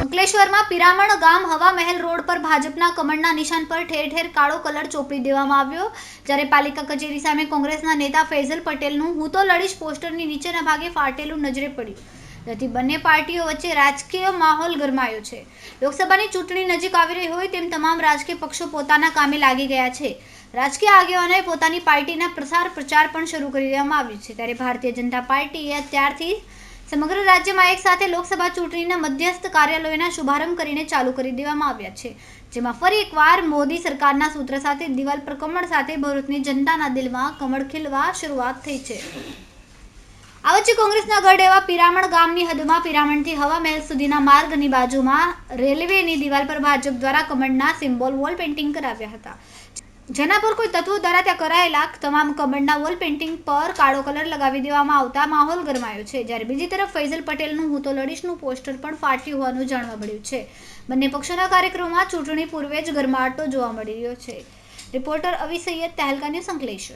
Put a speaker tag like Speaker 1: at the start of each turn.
Speaker 1: અંકલેશ્વરમાં પિરામણ ગામ હવા મહેલ રોડ પર ભાજપના કમળના નિશાન પર ઠેર ઠેર કાળો કલર ચોપડી દેવામાં આવ્યો. જ્યારે પાલિકા કચેરી સામે કોંગ્રેસના નેતા ફૈઝલ પટેલનું હું તો લડીશ પોસ્ટરની નીચેના ભાગે ફાટેલું નજરે પડ્યું. જેથી બંને પાર્ટીઓ વચ્ચે રાજકીય માહોલ ગરમાયો છે. લોકસભાની ચૂંટણી નજીક આવી રહી હોય તેમ તમામ રાજકીય પક્ષો પોતાના કામે લાગી ગયા છે. રાજકીય આગેવાનોએ પોતાની પાર્ટીના પ્રસાર પ્રચાર પણ શરૂ કરી દેવામાં આવ્યું છે. ત્યારે ભારતીય જનતા પાર્ટીએ અત્યારથી સમગ્ર રાજ્યમાં એક સાથે લોકસભા ચૂંટણીના મધ્યસ્થ કાર્યાલયોના શુભારંભ કરીને ચાલુ કરી દેવામાં આવ્યા છે, જેમાં ફરી એકવાર મોદી સરકારના સૂત્ર સાથે દિવાલ પર કમળ સાથે ભરૂચની જનતાના દિલમાં કમળ ખીલવા શરૂઆત થઈ છે. આ વચ્ચે કોંગ્રેસના ગઢ એવા પિરામણ ગામની હદમાં પિરામણથી હવા મહેલ સુધીના માર્ગની બાજુમાં રેલવેની દિવાલ પર ભાજપ દ્વારા કમળના સિમ્બોલ વોલ પેઇન્ટિંગ કરાવ્યા હતા. જેના પર કોઈ તત્વો દ્વારા ત્યાં કરાયેલા તમામ કમળના વોલ પેઇન્ટિંગ પર કાળો કલર લગાવી દેવામાં આવતા માહોલ ગરમાયો છે. જ્યારે બીજી તરફ ફૈઝલ પટેલનું હું તો લડીશનું પોસ્ટર પણ ફાટ્યું હોવાનું જાણવા મળ્યું છે. બંને પક્ષોના કાર્યક્રમમાં ચૂંટણી પૂર્વે જ ગરમાટો જોવા મળી રહ્યો છે. Reporter Avi Saiyed Tehelka news Ankleshwar